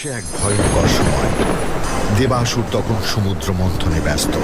আসে এক ভয়ঙ্কর সময়। দেবাসুর তখন সমুদ্র মন্থনে ব্যস্ত।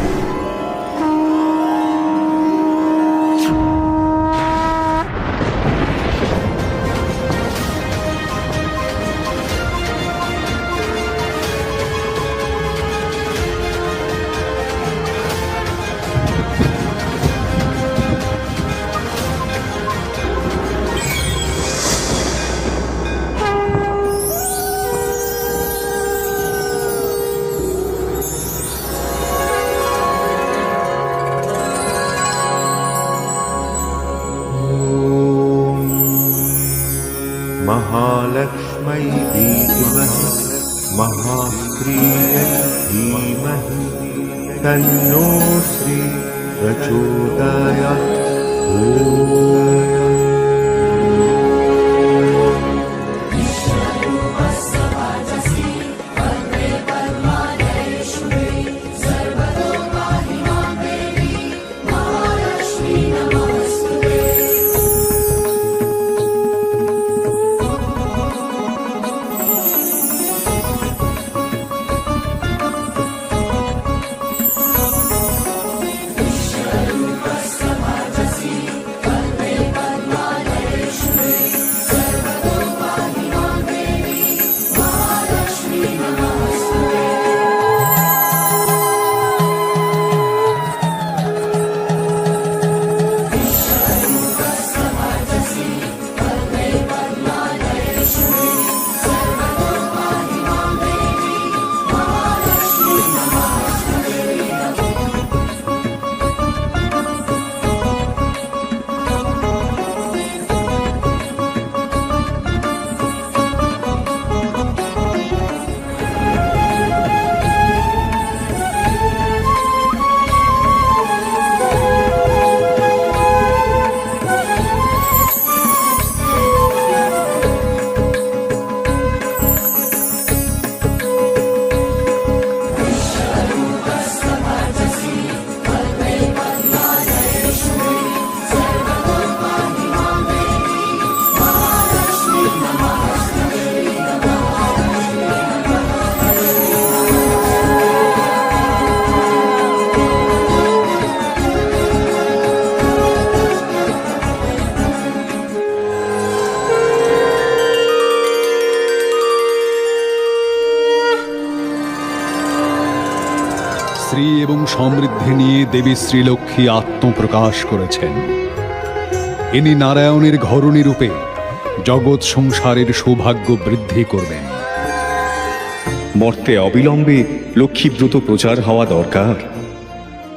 महालक्ष्मै धीमहि महाप्रियै धीमहि तन्नो श्री प्रचोदयात्। ॐ এবং সমৃদ্ধি নিয়ে দেবী শ্রীলক্ষ্মী আত্মপ্রকাশ করেছেন। ইনি নারায়ণের ঘরণী রূপে জগৎ সংসারের সৌভাগ্য বৃদ্ধি করবেন। মর্তে অবিলম্বে লক্ষ্মীব্রত প্রচার হওয়া দরকার।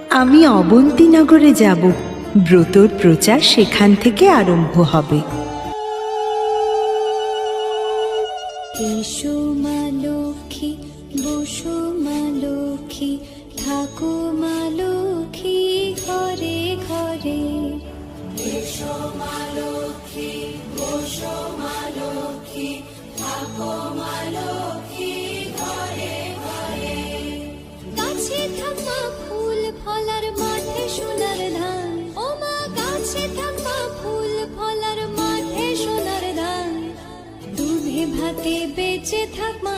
আমি অবন্তীনগরে যাব। ব্রতর প্রচার সেখান থেকে আরম্ভ হবে। এসো মা লক্ষ্মী বসো মা লক্ষ্মী থাকো মা লক্ষ্মী ঘরে ঘরে। এসো মা লক্ষ্মী বসো মা লক্ষ্মী থাকো মা লক্ষ্মী ঘরে ঘরে। গাছে থাকা ফুল ফলার মাঠে সোনার ধান। ও মা গাছে থাকা ফুল ফলার মাঠে সোনার ধান। দুধে ভাতে বেঁচে থাক মা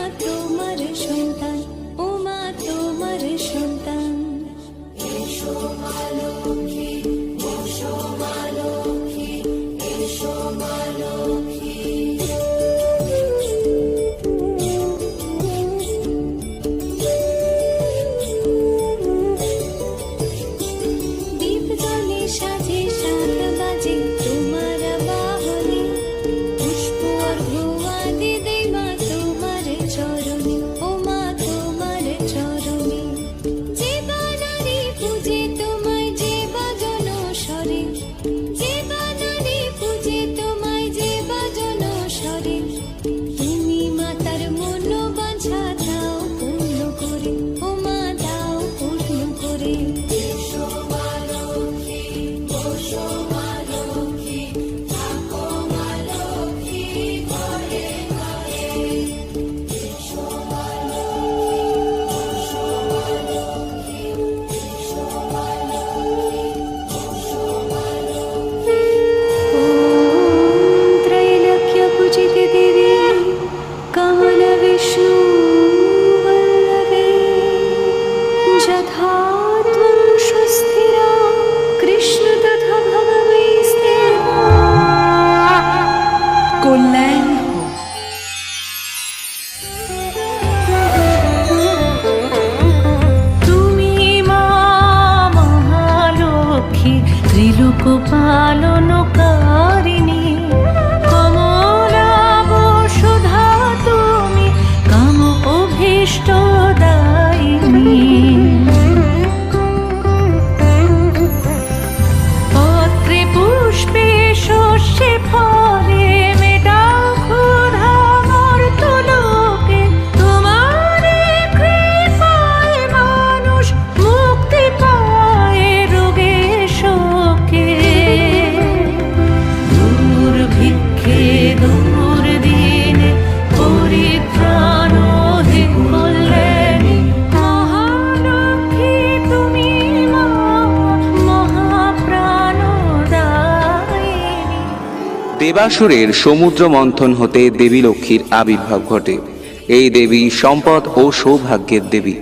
কুপালো দেবাসুরের সমুদ্র মন্থন হতে দেবী লক্ষ্মীর আবির্ভাব ঘটে। এই দেবী সম্পদ ও সৌভাগ্যের দেবী।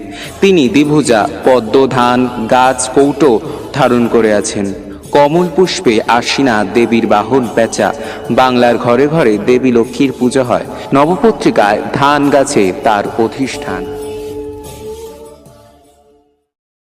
তিনি দ্বিভুজা পদ্ম ধান গাছ, কৌটো ধারণ করে আছেন। কমল পুষ্পে আশ্বিনা দেবীর বাহন পেঁচা। বাংলার ঘরে ঘরে দেবী লক্ষ্মীর পূজা হয়। নবপত্রিকায় ধান গাছে তার অধিষ্ঠান।